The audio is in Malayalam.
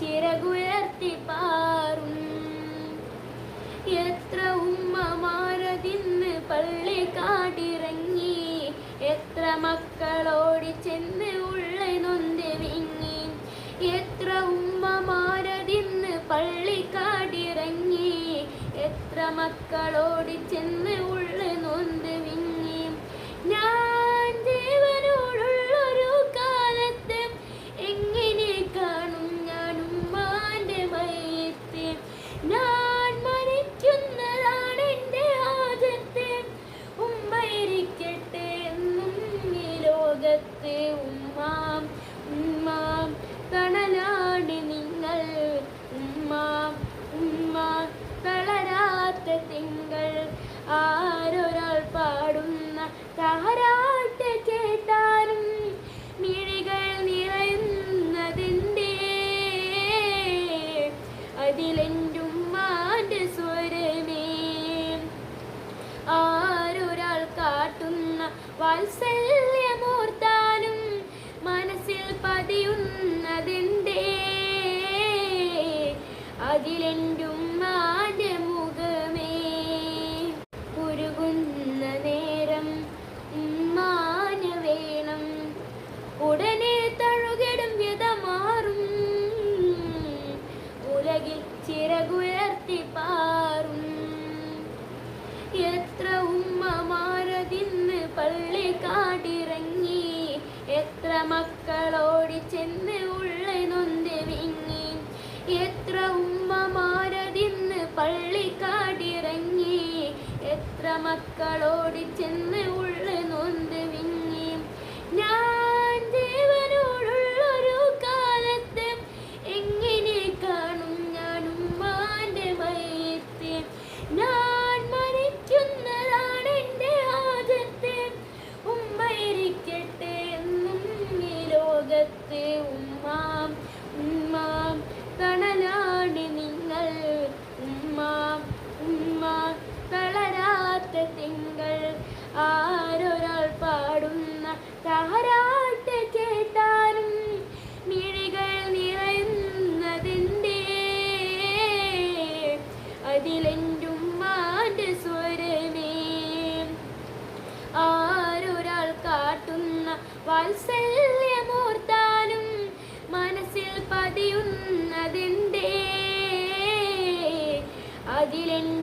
ചിറകുയർത്തി പാറും എത്ര ഉമ്മമാരതിന്ന് പള്ളി കാടിറങ്ങി എത്ര മക്കളോടി ചെന്ന് ഉള്ളി നൊന്ത് എത്ര ഉമ്മമാരതിന്ന് പള്ളി കാടിറങ്ങി എത്ര മക്കളോടി ചെന്ന് ഉള്ളി നൊന്ത് താരാട്ട് കേട്ടാലും മിഴികൾ നിറയുന്നതിന്റെ. അതിലെന്റുമ്മാന്റെ സ്വരമേ. ആരൊരാൾ കാട്ടുന്ന വാത്സല്യമോർത്താലും മനസ്സിൽ പതിയുന്നതിന്റെ അതിലെന്റുമ്മാന്റെ ഉമ്മമാരതിന്ന് പള്ളി കാടിറങ്ങി എത്ര മക്കളോടി ചെന്ന് ഉള്ളി നൊന്ത് വിങ്ങി. എത്ര ഉമ്മമാരതിന്ന് പള്ളി കാടിറങ്ങി എത്ര മക്കളോടി ചെന്ന് തിങ്കൾ ആരൊരാൾ പാടുന്ന താരാട്ട് കേട്ടാലും മിഴികൾ നിറയുന്നതിന്റെ അതിലെന്റുമ്മാന്റെ സ്വരമേ. ആരൊരാൾ കാട്ടുന്ന വാത്സല്യമോർത്താലും മനസ്സിൽ പതിയുന്നതിന്റെ അതിലെൻ